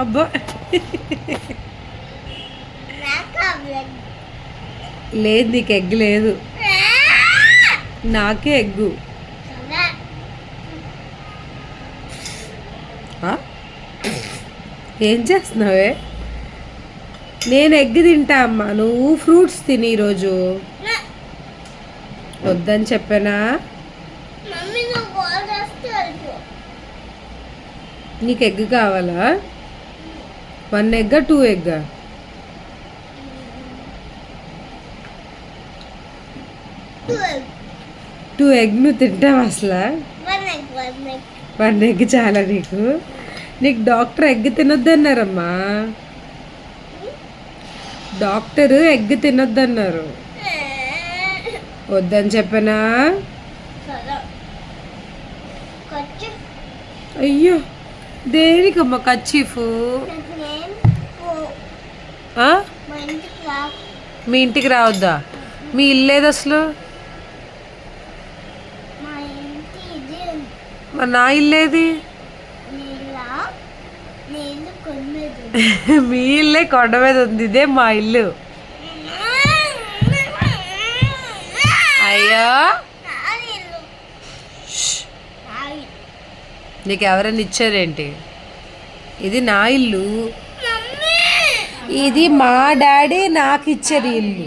అబ్బా. లేదు నీకు ఎగ్ లేదు. నాకే ఎగ్గు? ఏం చేస్తున్నావే? నేను ఎగ్ తింటా అమ్మా. నువ్వు ఫ్రూట్స్ తిని ఈరోజు. వద్దని చెప్పానా? నీకు ఎగ్ కావాలా? One egg two egg two egg నువ్వు తింటావు అసలు? వన్ ఎగ్ చాలా నీకు. నీకు డాక్టర్ ఎగ్ తినొద్దన్నారమ్మా. Doctor egg తినొద్దన్నారు. వద్దని చెప్పనా? అయ్యో దేనికమ్మా కచ్చీఫ్? మా ఇంటికి రావద్దా? మీ ఇల్లు ఏది అసలు? మా నా ఇల్లు ఏది నీళ్ళ నీళ్ళు కొన్నది. మీ ఇల్లే కొండ మీద ఉంది ఇదే మా ఇల్లు. అయ్యో. నీకు ఎవరైనా ఇచ్చారేంటి? ఇది నా ఇల్లు. ఇది మా డాడీ నాకు ఇచ్చారు ఇల్లు.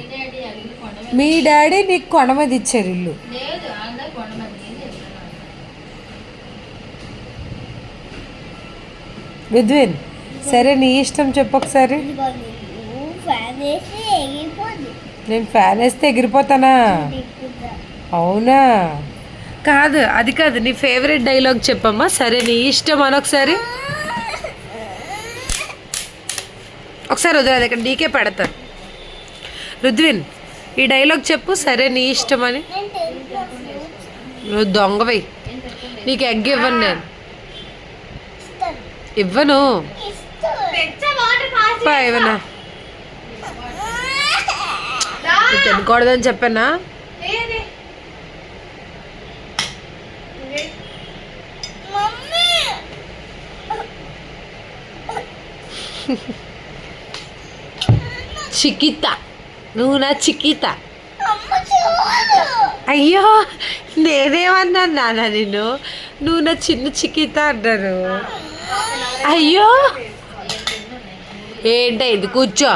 మీ డాడీ నీకు కొనమది ఇచ్చారు ఇల్లు. విద్విన్ సరే నీ ఇష్టం చెప్పు ఒకసారి. నేను ఫ్యాన్ వేస్తే ఎగిరిపోతానా? అవునా? కాదు అది కాదు నీ ఫేవరెట్ డైలాగ్ చెప్పమ్మా. సరే నీ ఇష్టం అని ఒకసారి వదిలేదు ఇక్కడ నీకే పెడతాను రుద్విన్ ఈ డైలాగ్ చెప్పు సరే నీ ఇష్టం అని. నువ్వు దొంగవై నీకు ఎగ్ ఇవ్వను నేను. ఇవ్వను. ఇవ్వనా? తినకూడదని చెప్పానా? మమ్మీ. చికిత నువ్వు నా చికిత అయ్యో నేనేమన్నాను నాన్న నిన్ను? నువ్వు నా చిన్న చికిత అన్నాను అయ్యో. ఏంట ఇది? కూర్చో.